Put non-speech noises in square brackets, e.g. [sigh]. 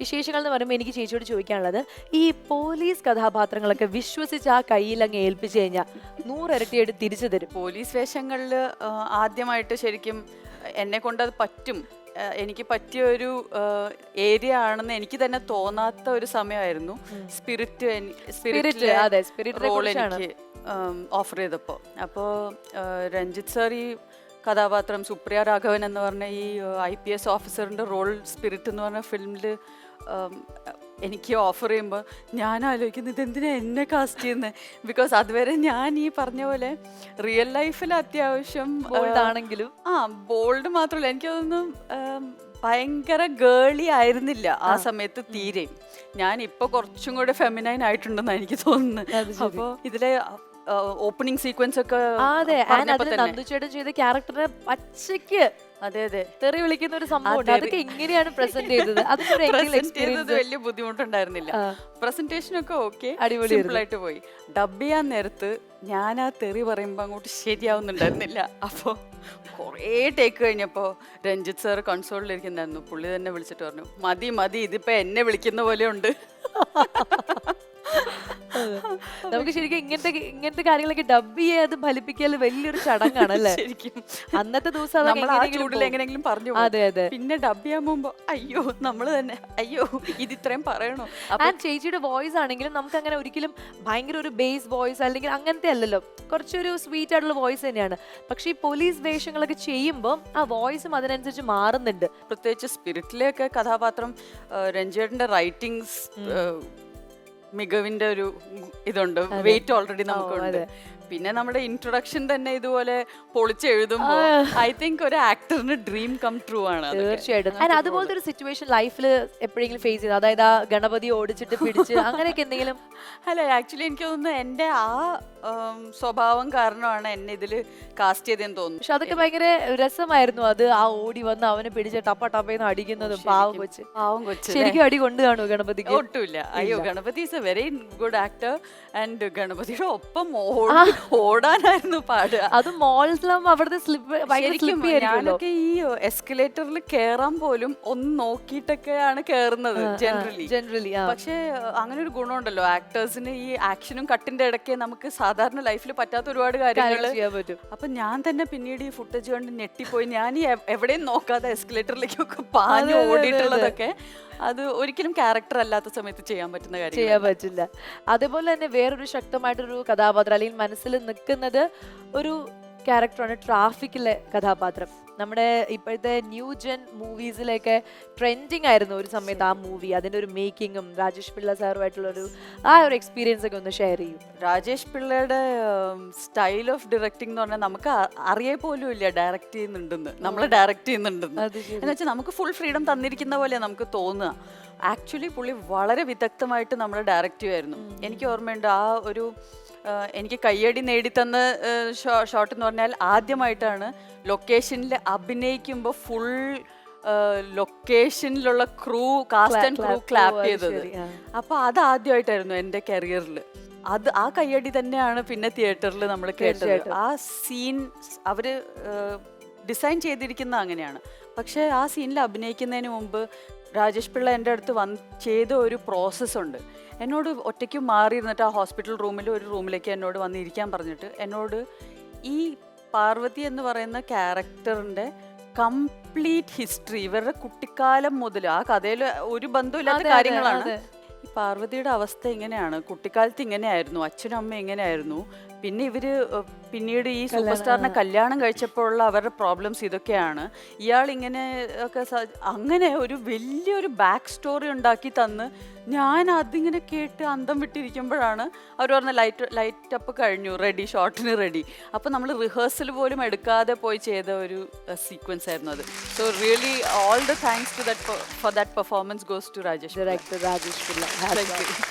വിശേഷങ്ങൾ എന്ന് പറയുമ്പോൾ എനിക്ക് ചേച്ചിയോട് ചോദിക്കാനുള്ളത് ഈ പോലീസ് കഥാപാത്രങ്ങളൊക്കെ വിശ്വസിച്ച് ആ കയ്യിൽ അങ്ങ് ഏൽപ്പിച്ചു കഴിഞ്ഞാൽ നൂറിരട്ടിയായിട്ട് തിരിച്ചു തരും. പോലീസ് വേഷങ്ങളിൽ ആദ്യമായിട്ട് ശരിക്കും എന്നെ കൊണ്ടത് പറ്റും. എനിക്ക് പറ്റിയ ഒരു ഏരിയ ആണെന്ന് എനിക്ക് തന്നെ തോന്നാത്ത ഒരു സമയമായിരുന്നു. സ്പിരിറ്റ് സ്പിരിറ്റ് അതെ സ്പിരിറ്റ് റോൾ കുറിച്ചാണ്. എനിക്ക് ഓഫർ ചെയ്തപ്പോൾ. അപ്പോൾ രഞ്ജിത്ത് സാർ ഈ കഥാപാത്രം സുപ്രിയ രാഘവൻ എന്ന് പറഞ്ഞ ഈ ഐ പി എസ് ഓഫീസറിന്റെ റോൾ സ്പിരിറ്റ് എന്ന് പറഞ്ഞ ഫിലിമിൽ എനിക്ക് ഓഫർ ചെയ്യുമ്പോൾ ഞാൻ ആലോചിക്കുന്നത് ഇതെന്തിനാ എന്നെ കാസ്റ്റ് ചെയ്യുന്നത് ബിക്കോസ് അതുവരെ ഞാൻ ഈ പറഞ്ഞ പോലെ റിയൽ ലൈഫിൽ അത്യാവശ്യം ബോൾഡാണെങ്കിലും ആ, ബോൾഡ് മാത്രമല്ല. എനിക്കതൊന്നും ഭയങ്കര ഗേളി ആയിരുന്നില്ല ആ സമയത്ത് തീരെയും. ഞാൻ ഇപ്പൊ കുറച്ചും കൂടെ ഫെമിനൈൻ ആയിട്ടുണ്ടെന്നാണ് എനിക്ക് തോന്നുന്നത് അപ്പോൾ അപ്പോ ഇതിലെ ഓപ്പണിംഗ് സീക്വൻസ് ഒക്കെ അതെ. നന്ദുചേട്ടൻ ചെയ്ത ക്യാരക്ടറിനെ പച്ചയ്ക്ക്. അതെ അതെ. തെറി വിളിക്കുന്ന ഒരു സംഭവം. അതൊക്കെ എങ്ങനെയാണ് പ്രസന്റ് ചെയ്തത്? അത് [laughs] വലിയ ബുദ്ധിമുട്ടുണ്ടായിരുന്നില്ല. പ്രസന്റേഷൻ ഒക്കെ ഓക്കെ അടിപൊളി സിമ്പിൾ ആയിട്ട് പോയി. ഡബ് ചെയ്യാൻ നേരത്ത് ഞാൻ ആ തെറി പറയുമ്പോ അങ്ങോട്ട് ശരിയാവുന്നുണ്ടായിരുന്നില്ല. അപ്പോ കുറേ ടേക്ക് കഴിഞ്ഞപ്പോ രഞ്ജിത്ത് സാർ കൺസോളിലിരിക്കുന്നായിരുന്നു പുള്ളി തന്നെ വിളിച്ചിട്ട് പറഞ്ഞു മതി മതി ഇതിപ്പോ എന്നെ വിളിക്കുന്ന പോലെ ഉണ്ട്. [laughs] [laughs] നമുക്ക് ശരിക്കും ഇങ്ങനത്തെ ഇങ്ങനത്തെ കാര്യങ്ങളൊക്കെ ഡബ് ചെയ്യാതെ ഫലിപ്പിക്കൽ വലിയൊരു ചടങ്ങാണ് അല്ലേ [laughs] ശരിക്കും. അന്നത്തെ ദിവസം എങ്ങനെയെങ്കിലും പറഞ്ഞു അതെ അതെ. പിന്നെ ഡബ് ചെയ്യാൻ പോകുമ്പോ അയ്യോ നമ്മൾ തന്നെ. അയ്യോ ഇത് ഇത്രയും പറയണോ? ആ ചേച്ചിയുടെ വോയിസ് ആണെങ്കിലും നമുക്ക് അങ്ങനെ ഒരിക്കലും ഭയങ്കര ഒരു ബേസ് വോയിസ് അല്ലെങ്കിൽ അങ്ങനത്തെ അല്ലല്ലോ. കുറച്ചൊരു സ്വീറ്റ് ആയിട്ടുള്ള വോയിസ് തന്നെയാണ്. പക്ഷെ ഈ പോലീസ് വേഷങ്ങളൊക്കെ ചെയ്യുമ്പോൾ ആ വോയിസും അതിനനുസരിച്ച് മാറുന്നുണ്ട്. പ്രത്യേകിച്ച് സ്പിരിറ്റിലെയൊക്കെ കഥാപാത്രം രഞ്ജേട്ടന്റെ റൈറ്റിംഗ്സ് മികവിന്റെ ഒരു ഇതുണ്ട്. വെയിറ്റ് ഓൾറെഡി നമുക്കുണ്ട്. പിന്നെ നമ്മുടെ ഇൻട്രൊഡക്ഷൻ തന്നെ ഇതുപോലെ പൊളിച്ചെഴുതുമ്പോൾ ഐ തിങ്ക് ഒരു ആക്ടറിന് ഡ്രീം കം ട്രൂ ആണ്. തീർച്ചയായിട്ടും. അതുപോലത്തെ ഒരു സിറ്റുവേഷൻ ലൈഫിൽ എപ്പോഴെങ്കിലും ഫേസ് ചെയ്ത്. അതായത് ആ ഗണപതി ഓടിച്ചിട്ട് പിടിച്ച് അങ്ങനെയൊക്കെ എന്തെങ്കിലും? [laughs] അല്ല ആക്ച്വലി എനിക്ക് തോന്നുന്നു എന്റെ ആ സ്വഭാവം കാരണമാണ് എന്നെ ഇതിൽ കാസ്റ്റ് ചെയ്തെന്ന് തോന്നുന്നു. പക്ഷെ അതൊക്കെ ഭയങ്കര രസമായിരുന്നു. അത് ആ ഓടി വന്ന് അവനെ പിടിച്ച് ടപ്പ ടപ്പയെന്ന് അടിക്കുന്നതും പാവം കൊച്ച്. പാവം കൊച്ചു ശരിക്കും അടി കൊണ്ടു കാണുമോ ഗണപതിക്ക്? ഒട്ടുമില്ല. അയ്യോ Ganapathi is a very good actor and ഗണപതിയുടെ ഒപ്പം ഓടി ഓടാനായിരുന്നു പാടുക. അത് മോളിലും അവിടുത്തെ സ്ലിപ്പ് സ്ലിപ്പി ഞാനൊക്കെ ഈ എസ്കലേറ്ററിൽ കേറാൻ പോലും ഒന്ന് നോക്കിയിട്ടൊക്കെയാണ് കേറുന്നത് ജനറലി ജനറലി പക്ഷെ അങ്ങനെ ഒരു ഗുണമുണ്ടല്ലോ. ആക്ടേഴ്സിന് ഈ ആക്ഷനും കട്ടിന്റെ ഇടയ്ക്ക് നമുക്ക് സാധാരണ ലൈഫിൽ പറ്റാത്ത ഒരുപാട് കാര്യങ്ങൾ ചെയ്യാൻ പറ്റും. അപ്പൊ ഞാൻ തന്നെ പിന്നീട് ഈ ഫുട്ടേജ് കണ്ട് ഞെട്ടിപ്പോയി. ഞാൻ ഈ എവിടെയും നോക്കാതെ എസ്കലേറ്ററിലേക്കൊക്കെ പാഞ്ഞു ഓടിയിട്ടുള്ളതൊക്കെ അത് ഒരിക്കലും ക്യാരക്ടർ അല്ലാത്ത സമയത്ത് ചെയ്യാൻ പറ്റുന്ന കാര്യം ചെയ്യാൻ പറ്റില്ല. അതേപോലെ തന്നെ വേറൊരു ശക്തമായിട്ടൊരു കഥാപാത്രം അല്ലെങ്കിൽ മനസ്സിൽ നിൽക്കുന്നത് ഒരു ക്യാരക്ടറാണ് ട്രാഫിക്കിലെ കഥാപാത്രം. നമ്മുടെ ഇപ്പോഴത്തെ ന്യൂ ജെൻ മൂവീസിലൊക്കെ ട്രെൻഡിങ് ആയിരുന്നു ഒരു സമയത്ത് ആ മൂവി അതിന്റെ ഒരു മേക്കിങ്ങും രാജേഷ് പിള്ള സാറുമായിട്ടുള്ള ഒരു ആ ഒരു എക്സ്പീരിയൻസ് ഒക്കെ ഒന്ന് ഷെയർ ചെയ്യും. രാജേഷ് പിള്ളയുടെ സ്റ്റൈൽ ഓഫ് ഡയറക്ടിംഗ് എന്ന് പറഞ്ഞാൽ നമുക്ക് അറിയേ പോലും ഇല്ല ഡയറക്റ്റ് ചെയ്യുന്നുണ്ടെന്ന്. നമ്മൾ ഡയറക്റ്റ് ചെയ്യുന്നുണ്ടെന്ന്. എന്ന് വെച്ചാൽ നമുക്ക് ഫുൾ ഫ്രീഡം തന്നിരിക്കുന്ന പോലെ നമുക്ക് തോന്നുക. ആക്ച്വലി പുള്ളി വളരെ വിദഗ്ധമായിട്ട് നമ്മൾ ഡയറക്റ്റ് ചെയ്യുമായിരുന്നു എനിക്ക് ഓർമ്മയുണ്ട് ആ ഒരു എനിക്ക് കയ്യടി നേടിത്തന്ന ഷോട്ട് എന്ന് പറഞ്ഞാൽ ആദ്യമായിട്ടാണ് ലൊക്കേഷനിൽ അഭിനയിക്കുമ്പോൾ full ലൊക്കേഷനിലുള്ള crew cast and crew. Clap ചെയ്തത്. അപ്പൊ അത് ആദ്യമായിട്ടായിരുന്നു എന്റെ കരിയറിൽ അത് ആ കയ്യടി തന്നെയാണ് പിന്നെ തിയേറ്ററിൽ നമ്മൾ കേട്ടത്. ആ സീൻ അവർ ഡിസൈൻ ചെയ്തിരിക്കുന്ന അങ്ങനെയാണ്. പക്ഷേ ആ സീനിൽ അഭിനയിക്കുന്നതിന് മുമ്പ് രാജേഷ് പിള്ള എന്റെ അടുത്ത് വന്ന് ചെയ്ത ഒരു പ്രോസസ്സ് ഉണ്ട്. എന്നോട് ഒറ്റയ്ക്ക് മാറിയിരുന്നിട്ട് ആ ഹോസ്പിറ്റൽ റൂമിൽ ഒരു റൂമിലേക്ക് എന്നോട് വന്നിരിക്കാൻ പറഞ്ഞിട്ട് എന്നോട് ഈ പാർവതി എന്ന് പറയുന്ന ക്യാരക്ടറിന്റെ കംപ്ലീറ്റ് ഹിസ്റ്ററി ഇവരുടെ കുട്ടിക്കാലം മുതൽ ആ കഥയിൽ ഒരു ബന്ധമില്ലാത്ത കാര്യങ്ങളാണ്. ഈ പാർവതിയുടെ അവസ്ഥ എങ്ങനെയാണ് കുട്ടിക്കാലത്ത് ഇങ്ങനെയായിരുന്നു. അച്ഛനും അമ്മ എങ്ങനെയായിരുന്നു പിന്നെ ഇവർ പിന്നീട് ഈ സൂപ്പർ സ്റ്റാറിനെ കല്യാണം കഴിച്ചപ്പോഴുള്ള അവരുടെ പ്രോബ്ലംസ് ഇതൊക്കെയാണ്. ഇയാൾ ഇങ്ങനെ ഒക്കെ അങ്ങനെ ഒരു വലിയൊരു ബാക്ക് സ്റ്റോറി ഉണ്ടാക്കി തന്ന് ഞാൻ അതിങ്ങനെ കേട്ട് അന്തം വിട്ടിരിക്കുമ്പോഴാണ് അവർ പറഞ്ഞ ലൈറ്റ് ലൈറ്റ് അപ്പ് കഴിഞ്ഞു റെഡി ഷോട്ടിന് റെഡി അപ്പോൾ നമ്മൾ റിഹേഴ്സൽ പോലും എടുക്കാതെ പോയി ചെയ്ത ഒരു സീക്വൻസ് ആയിരുന്നു അത്. So really all the thanks to that for that performance goes to Rajesh director Rajesh Pillai.